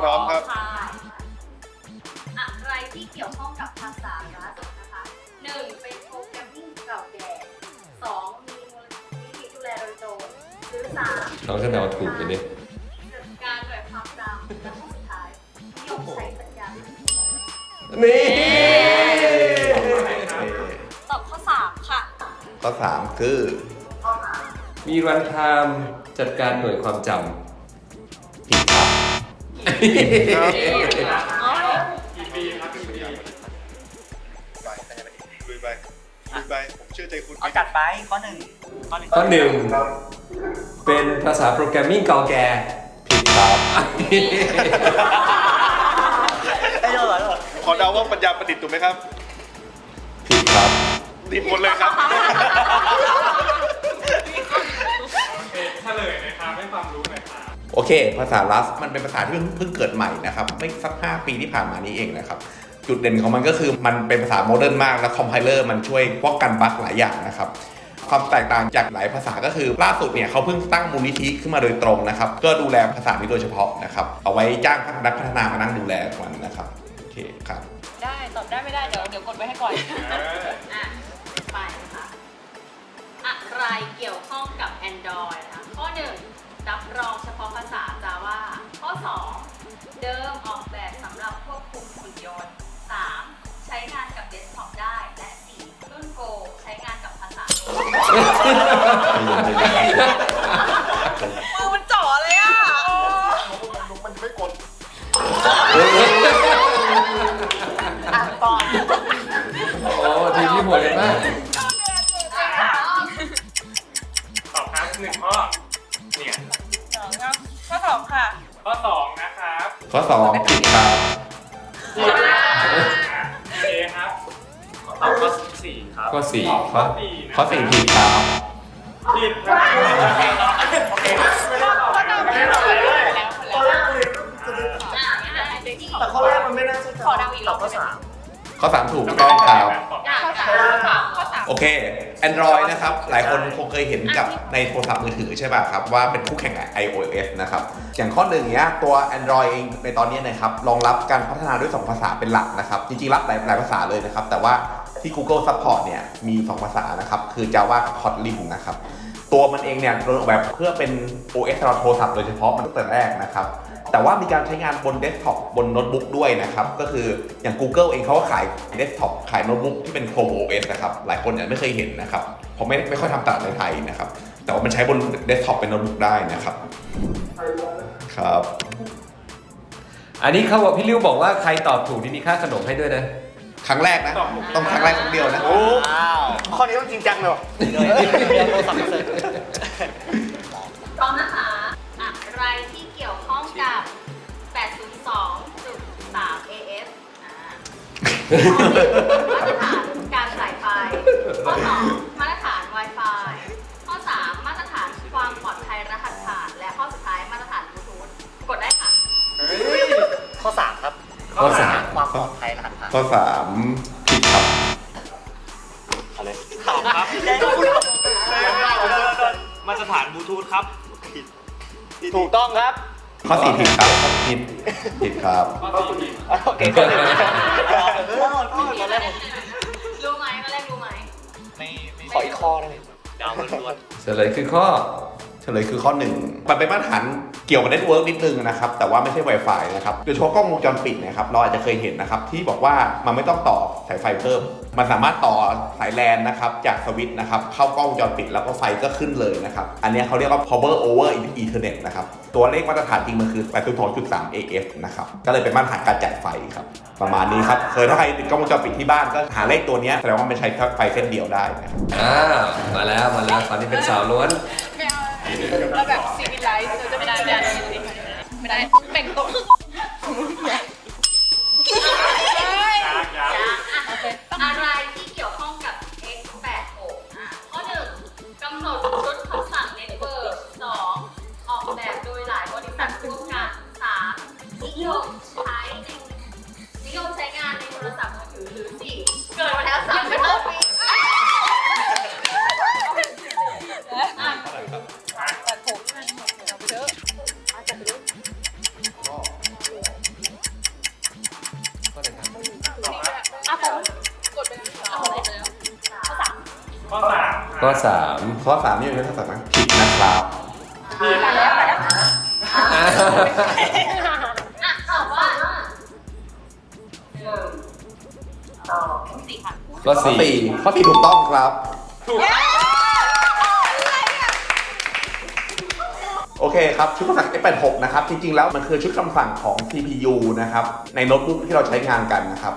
พร้อมครับค่ะอะไรที่เกี่ยวข้องกับภาษารัฐนะคะหนึ่งเป็นโปรแกรมมิ่งเก่าแก่สองมีมูลนิธิดูแลโดยตรงหรือสามน้องจะเดาถูกไปดิจัดการหน่วยความจำและข้อสุดท้ายนิยมใช้ปัญญานี่ตอบข้อสามค่ะข้อสามคือ มีรันไทม์จัดการหน่วยความจผิดครับ ไปลุยไปลุยไปผมเชื่อใจคุณเอาจัดไปข้อหนึ่งข้อหนึ่งข้อหนึ่งเป็นภาษาโปรแกรมมิ่งเก่าแก่ผิดครับไอ้เจ้าหรอขอเดาว่าปัญญาประดิษฐ์ถูกไหมครับผิดครับดีหมดเลยครับเฉลยนะครับให้ความรู้หน่อยครับ โอเค ภาษาลัสมันเป็นภาษาที่เพิ่งเพิ่งเกิดใหม่นะครับ ไม่สัก 5 ปีที่ผ่านมานี้เองนะครับ จุดเด่นของมันก็คือมันเป็นภาษาโมเดิร์นมาก และคอมไพเลอร์มันช่วยป้องกันบั๊กหลายอย่างนะครับความแตกต่างจากหลายภาษาก็คือล่าสุดเนี่ยเขาเพิ่งตั้งมูลนิธิขึ้นมาโดยตรงนะครับ ก็ดูแลภาษานี้โดยเฉพาะนะครับ เอาไว้จ้างนักพัฒนามานั่งดูแลมันนะครับ โอเคครับ ได้ตอบได้ไม่ได้เดี๋ยวเดี๋ยวกดไว้ให้ก่อนอะไปค่ะอะไรเกี่ยวข้องกับ Android นะคะข้อหนึ่งรับรองเฉาะภาษา Java ข้อ 2 เดิมออกแบบสำหรับควบคุมหุ่นยนต์ 3. ใช้งานกับเดสก์ท็อปได้ และ 4. รุ่นโกใช้งานกับภาษามือมันจ่อเลยอะมันไม่กดอะตอบโอ้ทีมที่หมดเลยมากตอบครับหนึ่งข้อเนี่ย ข้อสองค่ะข้อสองนะครับข้อ2ผิดครับเอครับตอบข้อสี่ครับข้อสี่ตอบข้อสี่นะข้อ4ผิดครับผิดครับโอเคไม่ได้ตอบไม่ได้ตอบเลยแต่ข้อแรกมันไม่น่าใช่ขอเดาอีกรอบข้อสามข้อ3ถูกต้องครับข้อสามข้อสามโอเค Android นะครับ หลายคนคงเคยเห็นกับในโทรศัพท์มือถือใช่ป่ะครับ ว่าเป็นคู่แข่งกับ iOS นะครับ อย่างข้อหนึ่งเนี้ยตัว Android เองในตอนนี้นะครับรองรับการพัฒนาด้วย 2 ภาษาเป็นหลักนะครับ จริงๆ รับหลายหลายภาษาเลยนะครับ แต่ว่าที่ Google Support เนี่ยมี 2 ภาษานะครับ คือ Java กับ Kotlin นะครับ ตัวมันเองเนี่ยออกแบบเพื่อเป็น OS สำหรับโทรศัพท์โดยเฉพาะมันตั้งแต่แรกนะครับ แต่ว่ามีการใช้งานบนเดสก์ท็อปบนโน้ตบุ๊กด้วยนะครับ ก็คืออย่าง Google เองเขาก็ขายเดสก์ท็อปขายโน้ตบุ๊กที่เป็น Chrome OS นะครับ หลายคนยังไม่เคยเห็นนะครับเพราะไม่ไม่ค่อยทำตลาดในไทยนะครับ แต่ว่ามันใช้บนเดสก์ท็อปเป็นโน้ตบุ๊กได้นะครับ ครับ อันนี้เขาบอกพี่ริ้วบอกว่าใครตอบถูกนี่มีค่าขนมให้ด้วยนะ ครั้งแรกนะ ต้องครั้งแรกครั้งเดียวนะ อ้าวข้อนี้ต้องจริงจังเลยเลยเดี๋ยวโทรศัพท์ไปเสิร์ช พร้อมนะ มาตรฐานการสายไฟ ข้อ 2 มาตรฐาน Wi-Fi ข้อ 3 มาตรฐานความปลอดภัยรหัสผ่าน และข้อสุดท้ายมาตรฐานบลูทูธกดได้ค่ะ ข้อสามครับข้อสาม ความปลอดภัยรหัสผ่านข้อ3ผิดครับเอาเลยตอบครับได้พูดมาตรฐานบลูทูธครับผิดถูกต้องครับ ข้อ4ผิดครับผิดผิดครับ โอเคข้อหนึ่ง ตอนแรกผมรู้ไหมตอนแรกรู้ไหมไม่ไม่ขออีกข้อได้ไหมเดาล้วนเฉลยคือข้อเฉ ลยคือข้อหนึ่งมันเป็นมาตรฐานเกี่ยวกับเน็ตเวิร์กนิดนึงนะครับ แต่ว่าไม่ใช่ Wi-Fi นะครับโดยเฉพาะกล้องวงจรปิดนะครับเราอาจจะเคยเห็นนะครับที่บอกว่ามันไม่ต้องต่อสายไฟเพิ่ม มันสามารถต่อสายแลนนะครับจากสวิตช์นะครับเข้ากล้องวงจรปิดแล้วก็ไฟก็ขึ้นเลยนะครับ อันนี้เขาเรียกว่า power over ethernet นะครับ ตัวเลขมาตรฐานจริงมันคือ802.3 AF นะครับ ก็เลยเป็นมาตรฐานการจ่ายไฟครับ ประมาณนี้ครับ เคยถ้าใครติดกล้องวงจรปิดที่บ้านก็หาเลขตัวนี้แสดงว่ามันใช้ไฟเส้นเดียวได้นะครับอ่ามาแล้วมาแล้วตอนนี้เป็นสาวล้วน เราแบบซีวิไลซ์เราจะไม่ได้ไม่ได้ไม่ได้แบ่งโต๊ะ ข้อสามนี่เป็นภาษาไหมผิดนะครับมาแล้วมาแล้วอะตอบว่าหนึ่งสองสี่ค่ะข้อข้อสี่สี่ข้อสี่ถูกต้องครับโอเคครับ ชุดคำสั่ง F86 นะครับ จริง ๆ แล้วมันคือชุดคำสั่งของ CPU นะครับ ในโน้ตบุ๊กที่เราใช้งานกันนะครับ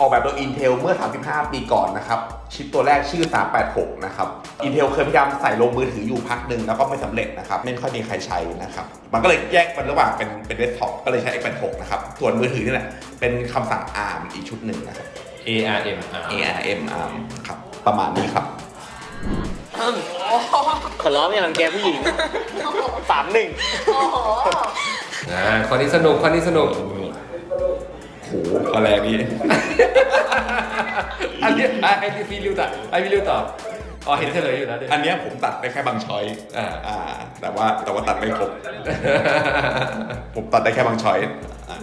ออกแบบโดย Intel เมื่อ 35 ปีก่อนนะครับ ชิปตัวแรกชื่อ 386 นะครับ Intel เคยพยายามใส่ลงมือถืออยู่พักหนึ่งแล้วก็ไม่สำเร็จนะครับ ไม่ค่อยมีใครใช้นะครับ มันก็เลยแยกมันระหว่างเป็นเป็นเดสก์ท็อปก็เลยใช้ X86 นะครับ ส่วนมือถือนี่แหละ เป็นคำสั่ง ARM อีกชุดหนึ่งนะครับ A R M R ARM ARM ครับ ประมาณนี้ครับขอร้องอย่ารังแกผู้หญิงสามหนึ่งโอ้โหอ่าข้อนี้สนุกข้อนี้สนุกโห อะไรนี่ อันนี้อะให้พี่ริวตอบให้พี่ริวตอบอ๋อเห็นเฉลยอยู่นะเดี๋ยวอันเนี้ยผมตัดได้แค่บางช้อยอ่าอ่า แต่ว่าแต่ว่าตัดไม่ครบ ผมตัดได้แค่บางช้อยอ่า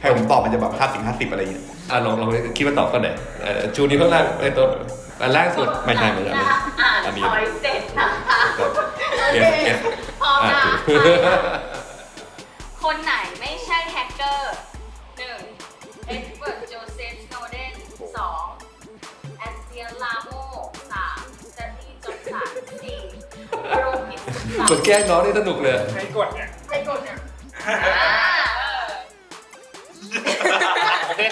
ให้ผมตอบมันจะแบบห้าสิบห้าสิบอะไรอย่างเงี้ย อะลองลองคิดว่าตอบข้อไหนเอ่อชูนิ้วข้างล่างไอ้ตัวอันล่างสุด ไม่ใช่ไม่ใช่ไม่ใช่อ่านอันนี้ช้อยเจ็ดนะคะเอสเอสพร้อมอะนะถูกคนไหน กดแกล้งน้องนี่สนุกเลย ใครกดเนี่ยใครกดเนี่ยโอเค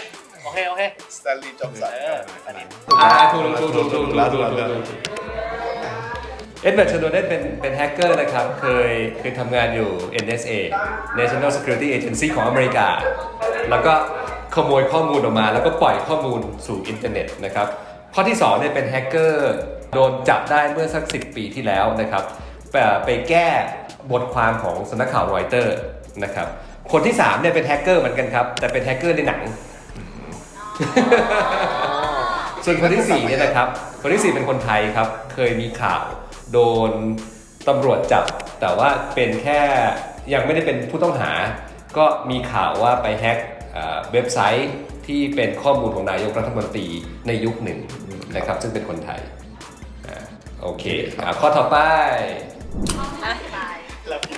โอเค โอเค สแตนลีย์จอมสันเอออันนี้อ่าถูกถูกถูกถูกถูกแล้วถูถูกกถูแล้วกเอ็ดเวิร์ดชโนเดนเป็นเป็นแฮกเกอร์นะครับ เคยเคยทำงานอยู่ NSA National Security Agency ของอเมริกา แล้วก็ขโมยข้อมูลออกมา แล้วก็ปล่อยข้อมูลสู่อินเทอร์เน็ตนะครับ ข้อที่2เนี่ยเป็นแฮกเกอร์โดนจับได้เมื่อสัก 10 ปีที่แล้วนะครับ ไปไปแก้บทความของสำนักข่าวรอยเตอร์นะครับ คนที่3เนี่ยเป็นแฮกเกอร์เหมือนกันครับ แต่เป็นแฮกเกอร์ในหนัง ส่วนคนที่4เนี่ยนะครับ คนที่ 4 เป็นคนไทยครับ เคยมีข่าวโดนตำรวจจับ แต่ว่าเป็นแค่ยังไม่ได้เป็นผู้ต้องหา ก็มีข่าวว่าไปแฮ็กเอ่อเว็บไซต์ที่เป็นข้อมูลของนายกรัฐมนตรีในยุคหนึ่งนะครับ ซึ่งเป็นคนไทยอ่าโอเคอะข้อต่อไป ข้อถัดไปแล้วทีนี้พร้อม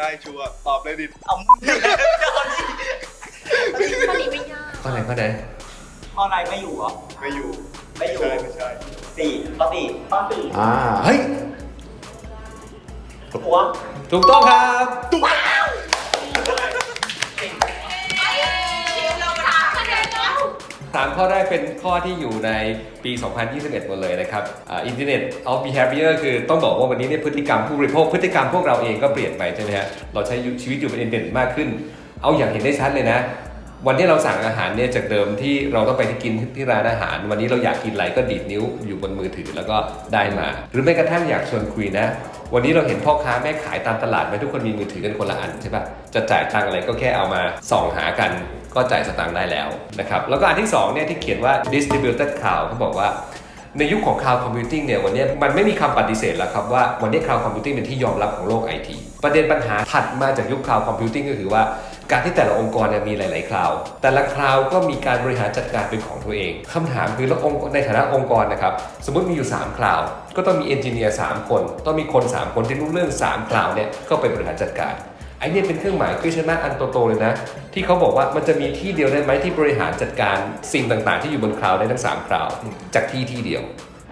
ได้ชัวร์ตอบเลยดิเอาข้อนี้ไม่ยากข้อไหนข้อไหนข้อไหนไม่อยู่เหรอ ไม่อยู่ไม่อยู่ ใช่ไม่ใช่สี่ข้อสี่ข้อสี่อ่าเฮ้ยหัวถูกต้องครับ สามข้อแรกเป็นข้อที่อยู่ในปี 2021 หมดเลยนะครับอินเทอร์เน็ตออฟบีแฮปเปียคือต้องบอกว่าวันนี้เนี่ยพฤติกรรมผู้บริโภคพฤติกรรมพวกเราเองก็เปลี่ยนไปใช่ไหมฮะเราใช้ชีวิตอยู่บนอินเทอร์เน็ตมากขึ้น เอาอย่างเห็นได้ชัดเลยนะวันนี้เราสั่งอาหารเนี่ยจากเดิมที่เราต้องไปที่กินที่ร้านอาหาร วันนี้เราอยากกินอะไรก็ดีดนิ้วอยู่บนมือถือแล้วก็ได้มา หรือแม้กระทั่งอยากชวนคุยนะ วันนี้เราเห็นพ่อค้าแม่ขายตามตลาดไหมทุกคนมีมือถือกันคนละอันใช่ปะจะจ่ายตังอะไรก็แค่เอามาส่องหากัน ก็จ่ายสตางค์ได้แล้วนะครับแล้วก็อันที่สองเนี่ยที่เขียนว่า distributed cloud เขาบอกว่าในยุคของ cloud computing เนี่ยวันนี้มันไม่มีคำปฏิเสธแล้วครับว่าวันนี้ cloud computing เป็นที่ยอมรับของโลกไอทีประเด็นปัญหาถัดมาจากยุค cloud computing ก็คือว่าการที่แต่ละองค์กรเนี่ยมีหลาย ๆ คลาวแต่ละคลาวด์ก็มีการบริหารจัดการเป็นของตัวเองคำถามคือแล้วองค์ในฐานะองค์กรนะครับ สมมติมีอยู่ 3 คลาวด์ก็ต้องมีเอนจิเนียร์3คน ต้องมีคน 3 คนที่รู้เรื่อง 3 คลาวด์เนี่ยก็ไปบริหารจัดการ ไอ้เนี่ยเป็นเครื่องหมายคือชนะอันโตๆเลยนะ ที่เขาบอกว่ามันจะมีที่เดียวได้ไหมที่บริหารจัดการสิ่งต่างๆ ที่อยู่บนคลาวด์ได้ทั้ง3คลาวด์จากที่ที่เดียว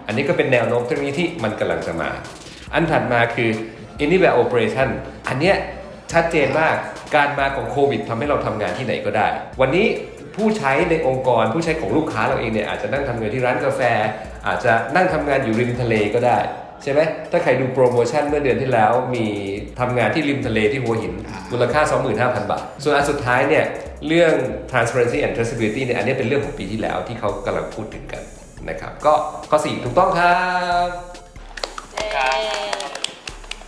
อันนี้ก็เป็นแนวโน้มเทคโนโลยีที่มันกำลังจะมา อันถัดมาคือ anywhere operation อันเนี้ยชัดเจนมากการมาของโควิดทำให้เราทำงานที่ไหนก็ได้ วันนี้ผู้ใช้ในองค์กรผู้ใช้ของลูกค้าเราเองเนี่ยอาจจะนั่งทำงานที่ร้านกาแฟ อาจจะนั่งทำงานอยู่ริมทะเลก็ได้ ใช่ไหมถ้าใครดูโปรโมชั่นเมื่อเดือนที่แล้วมีทำงานที่ริมทะเลที่หัวหิน มูลค่า 25,000 บาท ส่วนอันสุดท้ายเนี่ยเรื่อง transparency and traceability เนี่ยอันนี้เป็นเรื่องของปีที่แล้วที่เขากำลังพูดถึงกันนะครับ ก็ข้อ4ถูกต้องครับ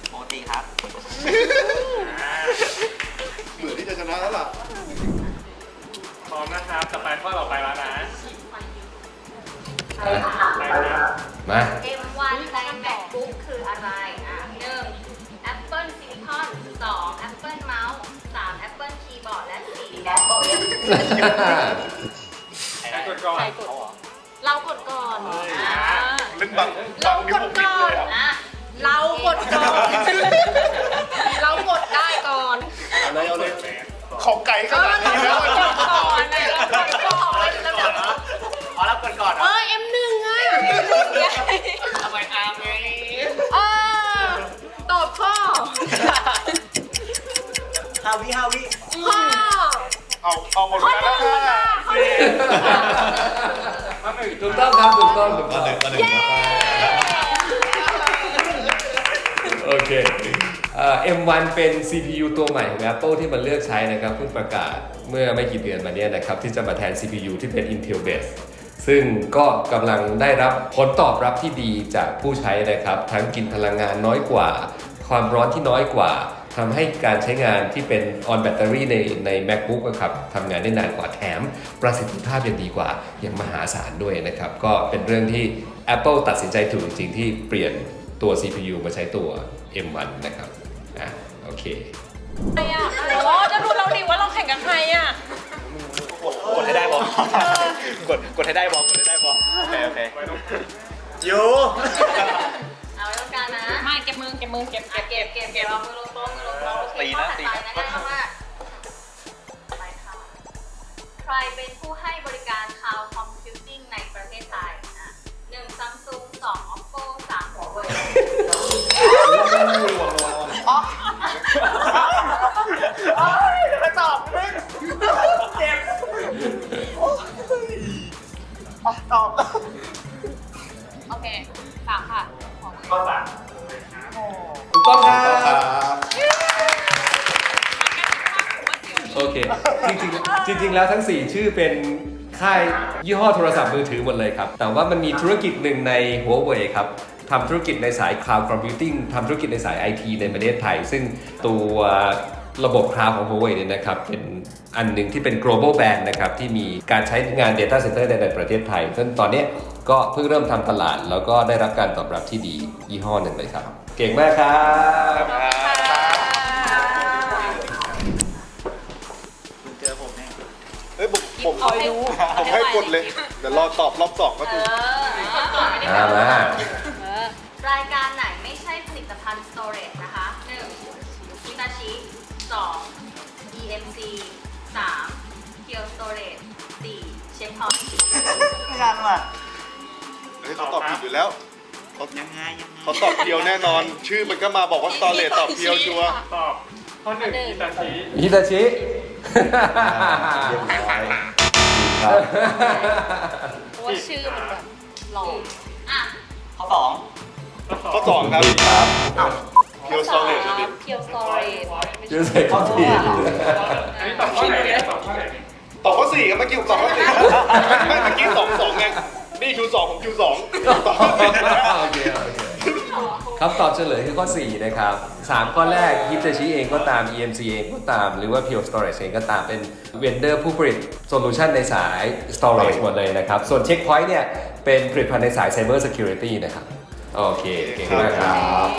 โมตีครับเหมือนที่จะชนะแล้วล่ะพร้อมนะครับต่อไปข้อต่อไปแล้วนะใช่ค่ะไปนะมา M1 ใน MacBook คืออะไรอะหนึ่ง Apple Silicon สอง Apple Mouse สาม Apple Keyboard และสี่ Apple ใครกดก่อนใครกดเรากดก่อนเฮ้ยอ่าเล่นบังเราบังกดก่อนอะเรากดก่อน เรากดได้ก่อนอะไรเอาเลยของไก่ขเออนาดเรานี้แล้วกดก่อนนะเรากดก่อนแล้วแบบอ๋อแล้วกดก่อนเออ M1 อะ M1 ไงทำไมอา ฮาวิฮาวิข้อเอาเอาหมดเวข้อลาหแล้วนึ่งค่ะค่ะข้อหนึ่งถูกต้องครับถูกต้องถูกต้องเย้โอเคเอ่อ M1 เป็น CPU ตัวใหม่ของ Apple ที่มันเลือกใช้นะครับเพิ่งประกาศเมื่อไม่กี่เดือนมาเนี้ยนะครับ ที่จะมาแทน CPU ที่เป็น Intel base ซึ่งก็กำลังได้รับผลตอบรับที่ดีจากผู้ใช้นะครับ ทั้งกินพลังงานน้อยกว่า ความร้อนที่น้อยกว่า ทำให้การใช้งานที่เป็น on battery ในใน MacBook นะครับทำงานได้นานกว่าแถม ประสิทธิภาพยังดีกว่าอย่างมหาศาลด้วยนะครับ ก็เป็นเรื่องที่ Apple ตัดสินใจถูกจริง ๆ ที่เปลี่ยนตัว CPU มาใช้ตัว M1 นะครับอะโอเคใครอะโอ้จะรู้เราดิว่าเราแข่งกับใครอะ กดให้ได้บอกกดกดให้ได้บอกกดให้ได้บอกโอเคโอเคอยู่ เก็บมือเก็บมือเก็บอะเก็บเก็บเก็บเอามือลงโต๊ะมือลงโต๊ะโอเคตีข้อนะถัดตีไปนะนะง่ายมากๆไปค่ะใครเป็นผู้ให้บริการ Cloud Computing ใน งๆแล้วทั้ง 4 ชื่อเป็นค่ายยี่ห้อโทรศัพท์มือถือหมดเลยครับ แต่ว่ามันมีธุรกิจหนึ่งในหัวเว่ยครับทำธุรกิจในสาย Cloud Computing ทำธุรกิจในสาย IT ในประเทศไทย ซึ่งตัวระบบ Cloud ของ Huawei เนี่ยนะครับ เป็นอันหนึ่งที่เป็น global brand นะครับ ที่มีการใช้งาน data center ในประเทศไทยซึ่งตอนนี้ก็เพิ่งเริ่มทำตลาด แล้วก็ได้รับการตอบรับที่ดียี่ห้อหนึ่งเลยครับ เก่งมากครับ คุณเจอผมแน่ เฮ้ย ผมผมเอาให้ดูผมให้กดเลย เดี๋ยวรอตอบรอบสองก็เอถูกอไม่ได้มามา รายการไหนไม่ใช่ผลิตภัณฑ์ storage นะคะหนึ่ง Hitachi สอง EMC สาม Pure Storage สี่ Checkpoint ไม่ทันว่ะเฮ้ยเขาตอบผิดอยู่แล้วเขายังไงยังไงเขาตอบเพียวแน่นอน ชื่อมันก็มาบอกว่าสตอเรตตอบเพียวชัวร์ ตอบข้อหนึ่งอิตาชิฮิตาชิ เรียบร้อยครับเพราะว่าชื่อมันแบบหล่ออะข้อสองข้อสองครับครับเพียวสตอเรตดิเพียวสตอรี่ชื่อใส่ข้อผิดอันนี้ตอบข้อไหนเนี่ยตอบข้อไหนตอบข้อสี่ครับเมื่อกี้ผมตอบข้อสี่ไม่เมื่อกี้สองสองไงนี่คิวสองผมคิวสองตอบข้อสี่โอเคโอเค คำตอบเฉลยคือข้อ 4 นะครับ 3 ข้อแรก Hitachi เองก็ตาม EMC เองก็ตาม หรือว่า Pure Storage เองก็ตามเป็นเวนเดอร์ผู้ผลิตโซลูชันในสาย Storage หมดเลยนะครับ ส่วน Checkpoint เนี่ย เป็นผลิตภัณฑ์ในสาย Cyber Security นะครับ โอเค เก่งมากครับ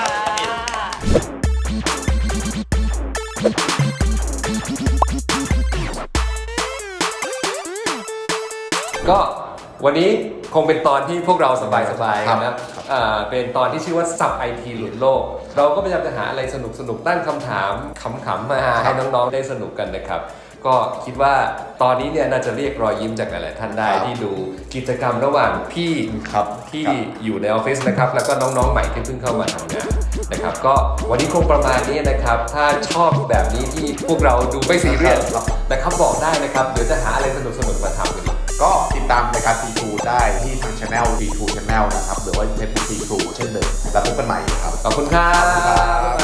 ค่ะก็วันนี้คงเป็นตอนที่พวกเราสบายๆกันนะอ่า เป็นตอนที่ชื่อว่าสับไอทีหลุดโลก เราก็พยายามจะหาอะไรสนุกๆตั้งคำถามขำๆมาให้น้องๆได้สนุกกันนะครับ ก็คิดว่าตอนนี้เนี่ยน่าจะเรียกรอยยิ้มจากหลายๆท่านได้ครับที่ดูกิจกรรมระหว่างพี่ครับที่ครับอยู่ในออฟฟิศนะครับ แล้วก็น้องๆใหม่ที่เพิ่งเข้ามาทำงานนะครับก็วันนี้คงประมาณนี้นะครับ ถ้าชอบแบบนี้ที่พวกเราดูไม่ซีเรียสครับนะครับบอกได้นะครับเดี๋ยวจะหาอะไรสนุกๆมาทำกันอี กก็ติดตามรายการ T2 ได้ที่ทางช anel T2 Channel นะครับหรือว่าเพจ T2 เช่นเดิมแล้วพบกันใหม่ครับ ขอบคุณครับขอบคุณครับ